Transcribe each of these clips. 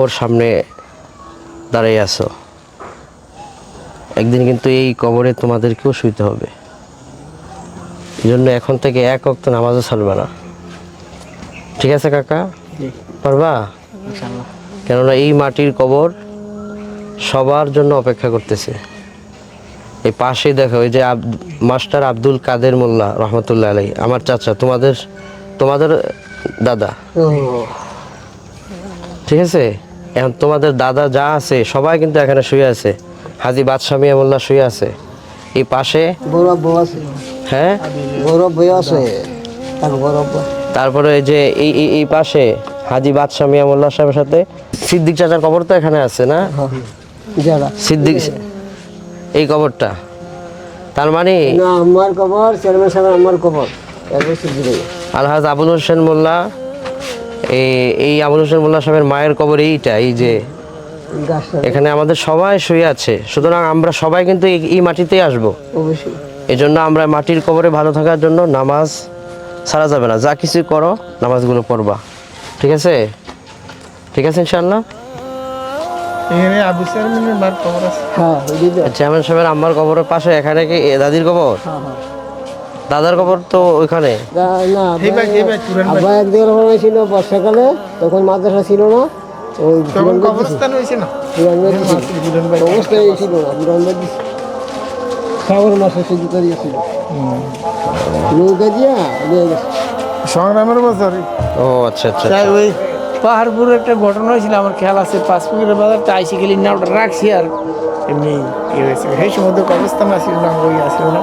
ওর সামনে দাঁড়িয়ে আছো। একদিন কিন্তু এই কবরে তোমাদেরকেও শুইতে হবে। এই জন্য এখন থেকে এক অক্ত নামাজও ছাড়বে না। ঠিক আছে কাকা? পারবা? কেননা এই মাটির কবর সবার জন্য অপেক্ষা করতেছে। এই পাশেই দেখো ওই যে মাস্টার আব্দুল কাদের মোল্লা রহমতুল্লাহ আলাই আমার চাচা তোমাদের তোমাদের দাদা। ঠিক আছে? এখন তোমাদের দাদা যা আছে সবাই কিন্তু এখানে শুয়ে আছে। হাজি বাদশাহ মিয়া মোল্লা শুয়ে আছে। এই পাশে? গৌরব আছে। হ্যাঁ? গৌরব বই আছে। তারপরে এই যে এই এই- পাশে হাজি বাদশাহ মিয়া মোল্লা সাহেবের সাথে সিদ্দিক চাচার কবর তো এখানে আছে না? হ্যাঁ, সিদ্দিক এই কবরটা। তার মানে আমার খবর চেয়ারম্যান সাহেব আমার দেবে আলহাজ আবুল হোসেন মোল্লা এই- এই আবুল হোসেন মোল্লা সাহেবের মায়ের কবর এইটা এই যে এখানে আমাদের সবাই শুয়ে আছে। সুতরাং আমরা সবাই কিন্তু এই- এই মাটিতেই আসব। এই জন্য আমরা মাটির কবরে ভালো থাকার জন্য নামাজ ছাড়া যাবে না। যা কিছু করো নামাজগুলো পড়বা। ঠিক আছে? ঠিক আছে ইনশাল্লাহ এখানে আবু চেয়ারম্যানের মার খবর আছে। হ্যাঁ চেয়ারম্যান সাহেবের আম্মার কবরের পাশে এখানে কি এ দাদির কবর? হ্যাঁ হ্যাঁ। দাদার কবর তো ওইখানে? না- না এই ভাই এই ভাই পুরান ভাই। আব্বা একদিন হয়েছিল বর্ষাকালে তখন মাদ্রাসা ছিল না। ওই তখন কবরস্থান হয়েছে না বিরানব্বই অবস্থায় ছিল না বিরানব্বই শ্রাবণ মাসে শুধু করিয়েছিল নৌকা দিয়া নিয়ে গেছে। সংগ্রামের বছর। ও আচ্ছা আচ্ছা তাই ওই পাহাড়পুরে একটা ঘটনা হয়েছিল আমার খেয়াল আছে পাঁচ পুকুরের বাজার আইসি গেলি না ওটা রাখছি আর এমনি ইয়ে হয়েছে। সেই সময় তো কবরস্থান আসছিল না ওই আসছিল না।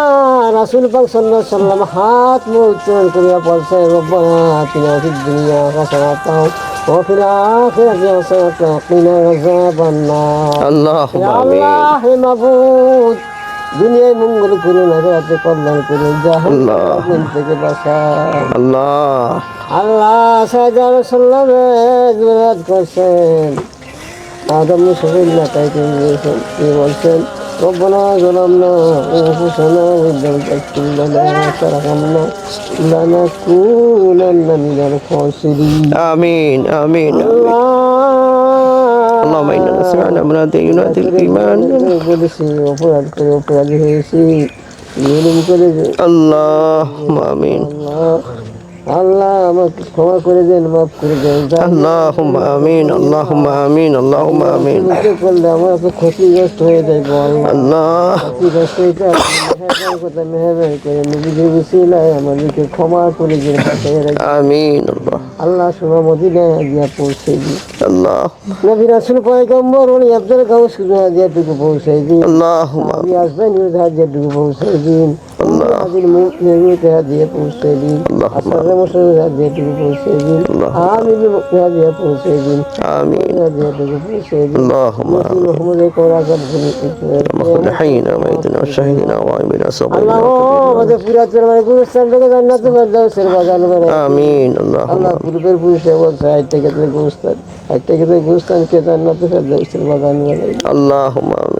রাসুল পাক সাল্লাহ সাল্লাম হাত মুখ উত্তোলন করিয়া বলছে রব্বানা আতিনা দুনিয়া হাসানাতাও আল্লাহ করছেন। আদম না তাই তিনি বলছেন ربنا ظلمنا أنفسنا وإن لم تغفر لنا وترحمنا لنكونن من الخاسرين آمين آمين আল্লাহ اللهم إنا سمعنا مناديا ينادي الإيمان বলেছি অপরাধ করে অপরাধী হয়েছি জুলুম করে اللهم آمين আল্লাহ আল্লাহ আমাকে ক্ষমা করে দেন মাফ করে দেন। আল্লাহুম্মা আমিন আল্লাহুম্মা আমিন আল্লাহুম্মা আমিন। করলে আমার তো ক্ষতিগ্রস্ত হয়ে যাইব আল্লাহ। ক্ষতিগ্রস্ত হয়ে যাই কথা মেহরবানি করে নিজেদের উসিলায় আমাদেরকে ক্ষমা করে দেন আমিন আল্লাহ। আল্লাহ মদিনায় দিয়া পৌঁছে দিই আল্লাহ। নবী রাসূল পয়গম্বর উনি আব্দুল গাউস দিয়া টুকু পৌঁছে দিই আল্লাহুম্মা। আমি আসবেন ইউজাহাজিয়া টুকু পৌঁছে দিন। আল্লাহ। আজিল মুমিনিন দিয়া পৌঁছে দিন। আল্লাহ আসার মুসলিম হাজিয়াটুকু পৌঁছে দিন আমি মুখ হাজিয়া পৌঁছে দিন آمين হাজিয়াটুকু পৌঁছে দিন اللهم آمين মোহাম্মদ কোরআন اللهم حينا وميتنا وشهدنا وعيبنا আল্লাহ صبرنا আমাদের পুরাতন মানে গুরুস্থান থেকে জান্নাত ফেরদাউসের বাগান করে آمين اللهم আল্লাহ পূর্বের পুরুষে বলছে আজ থেকে তুই গুরুস্থান আজ থেকে তুই গুরুস্থানকে জান্নাত ফেরদাউসের বাগান করে اللهم آمين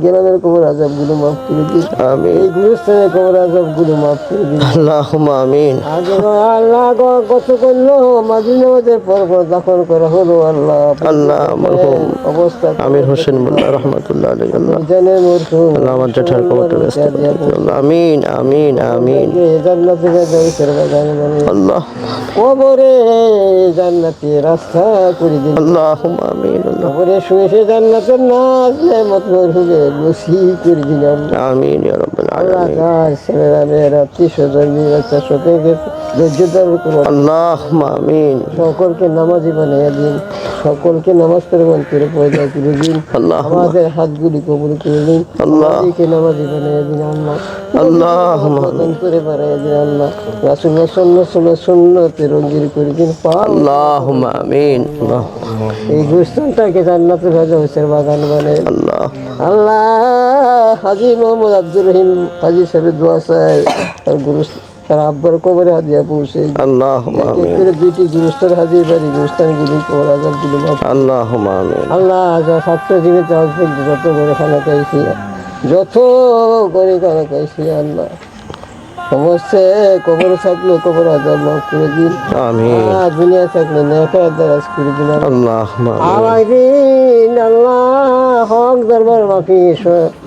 গ্রামের কবর আজাবগুলো মাফ করে দিন আমি এই গুরুস্থানের কবর আজাবগুলো মাফ করে দিন আল্লাহ আমিন। আল্লাহ কত করল মাঝে মাঝে পর পর দাফন করা হলো আল্লাহ। আল্লাহ মরহুম অবস্থা আমির হোসেন মোল্লা রহমাতুল্লাহ আলাইহি আল্লাহ। জানের মরহুম। আল্লাহ আমার জঠার আল্লাহ। আমিন আমিন আমিন। জান্নাতে আল্লাহ। কবরে জান্নাতে রাস্তা করে দিন আল্লাহ আমিন আল্লাহ। কবরে শুয়ে জান্নাতের নাজ নেমত মরহুম। হুকে করে দিন আমিন ইয়া রাব্বাল আলামিন। গাছ ছেলেরা মেয়েরা আত্মীয় স্বজন বাচ্চা সকলকে ধৈর্যদার করুন। আল্লাহুম্মা আমিন। সকলকে নামাজি বানিয়ে দিন। সকলকে নামাজ পরিমাণ করে পয়দা করে দিন। আল্লাহুম্মা। আমাদের হাতগুলি কবুল করে দিন। আল্লাহ। নামাজি বানিয়ে দিন আল্লাহ। আল্লাহুম্মা করে বানিয়ে দিন আল্লাহ। রাসুল সন্ন সন্ন সুন্নতে রঙ্গির করে দিন। পাল আমিন। এই গুস্তানটাকে জান্নাতে ভাজা হয়েছে বাগান বানিয়ে দিন। আল্লাহ। আল্লাহ হাজি মোহাম্মদ আব্দুর রহিম হাজি সাহেবের দোয়া চাই তার গুরু তার আব্বার কবরে হাজিয়া পৌঁছে। আল্লাহ দুইটি গুরুস্থান হাজির বাড়ি গুরুস্থান গুলি কবর আজাদ গুলি আল্লাহ আল্লাহ আজা সাতটা জীবিত যত করে খানা খাইছি যত করে খানা খাইছি আল্লাহ। সমস্ত কবর থাকলে কবর আজাব মাফ করে দিন। আমিন। দুনিয়া থাকলে নেকা দারাজ করে দিন। আল্লাহ। হক দরবার মাফি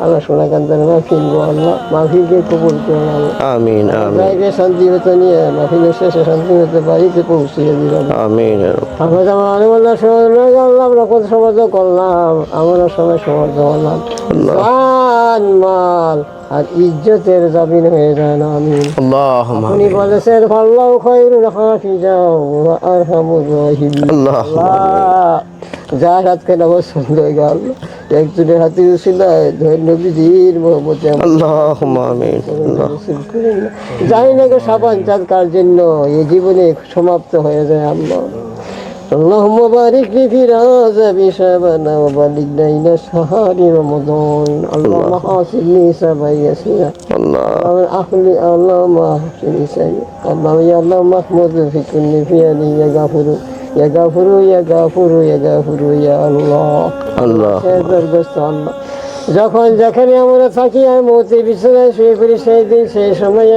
আল্লাহ সোনা কান্দার মাফি আল্লাহ। মাফিকে কবুল আল্লাহ। আমিন আমিন। শান্তি হতে নিয়ে মাফিনের শেষে শান্তি হতে বাড়িতে পৌঁছিয়ে দিলাম আমিন। আমরা যেমন আলিমুল্লাহ সমাজ আল্লাহ আমরা কত সমাজ করলাম। আমরা সবাই সমাজ জান মাল। আর ইজ্জতের জামিন হয়ে যায় না আমি উনি বলেছেন আল্লাহ ওয়া আরহামুর রাহিমিন। আল্লাহ যার হাতকে নামাজ সুন্দর হয়ে গেল একজনের হাতে উসিলায় নবীজির মোহাম্মদ আল্লাহুম্মা আমিন জানি না গো সাবান চাঁদ কার জন্য এই জীবনে সমাপ্ত হয়ে যায় আল্লাহ। اللهم بارك لي في رازب شابنا وبلغنا إلى شهر رمضان اللهم حاصلني سبا يسيرا আল্লাহ اللهم أخلي اللهم أحسني سيئا اللهم يا الله محمود في كل فعل يا غفور يا غفور يا غفور يا غفور يا الله আল্লাহ স্বর্গস্থ আল্লাহ যখন যেখানে আমরা থাকি আর মৌতে বিছানায় শুয়ে পড়ি সেই দিন সেই সময়ে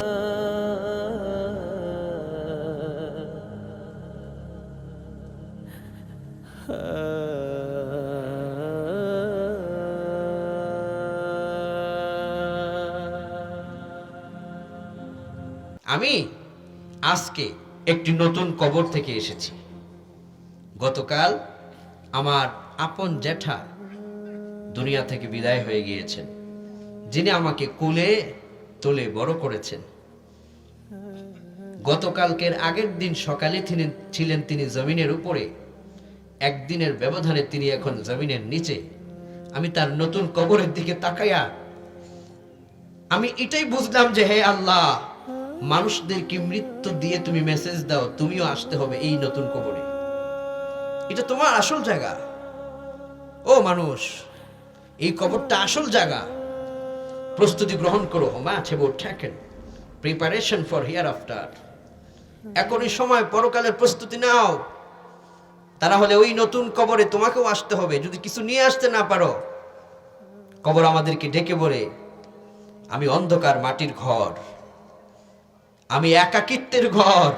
আমি আজকে একটি নতুন কবর থেকে এসেছি। গতকাল আমার আপন জ্যাঠা দুনিয়া থেকে বিদায় হয়ে গিয়েছেন, যিনি আমাকে কোলে তোলে বড় করেছেন। গতকালকের আগের দিন সকালে তিনি ছিলেন তিনি জমিনের উপরে। একদিনের ব্যবধানে তিনি এখন জমিনের নিচে। আমি তার নতুন কবরের দিকে তাকাইয়া আমি এটাই বুঝলাম যে, হে আল্লাহ মানুষদেরকে মৃত্যু দিয়ে তুমি মেসেজ দাও, তুমিও আসতে হবে এই নতুন কবরে। এটা তোমার আসল জায়গা। ও মানুষ, এই কবরটা আসল জায়গা। প্রস্তুতি গ্রহণ করো, মা, ছেবো, ঠেকেন। প্রিপারেশন ফর হিয়ার আফটার এখন এই সময়, পরকালের প্রস্তুতি নাও। তারা হলে ওই নতুন কবরে তোমাকেও আসতে হবে। যদি কিছু নিয়ে আসতে না পারো, কবর আমাদেরকে ডেকে বলে, আমি অন্ধকার মাটির ঘর। আমি একাকিত্বের ঘর।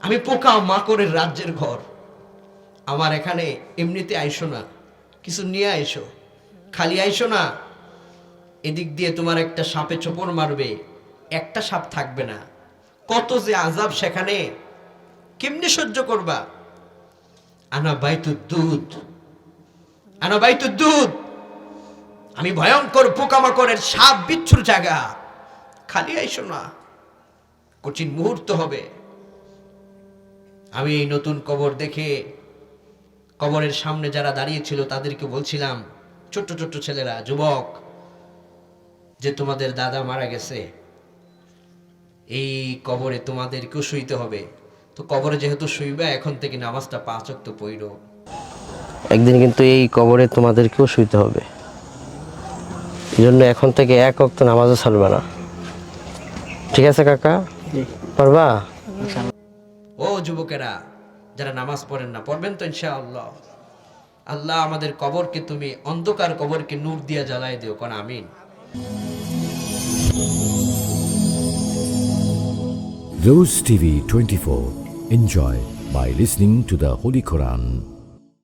আমি পোকা মাকড়ের রাজ্যের ঘর। আমার এখানে এমনিতে আইসো না। কিছু নিয়ে আইসো। খালি আইসো না। এদিক দিয়ে তোমার একটা সাপে চোপড় মারবে। একটা সাপ থাকবে না। কত যে আজাব সেখানে। কেমনি সহ্য করবা? আনা বাইতু দুধ। আনা বাইতু দুধ। আমি ভয়ঙ্কর পোকামাকড়ের সাপ বিচ্ছুর জায়গা। খালি আইসো না। কঠিন মুহূর্ত হবে। আমি এই নতুন কবর দেখে কবরের সামনে যারা দাঁড়িয়ে ছিল তাদেরকে বলছিলাম, ছোট্ট ছোট্ট ছেলেরা, যুবক, যে তোমাদের দাদা মারা গেছে, এই কবরে তোমাদেরকেও শুইতে হবে। তো কবরে যেহেতু শুইবে, এখন থেকে নামাজটা পাঁচ অক্ত পইর একদিন কিন্তু এই কবরে তোমাদেরকেও শুইতে হবে। এই জন্য এখন থেকে এক অক্ত নামাজও ছাড়বে না। ঠিক আছে, কাকা? পারবা ও যুবকেরা যারা নামাজ পড়েন না পড়বেন তো ইনশাআল্লাহ আল্লাহ আমাদের কবরকে তুমি অন্ধকার কবরকে নূর দিয়া জ্বালায় দিও কোন আমিন Rose TV 24. Enjoy by listening to the Holy Quran.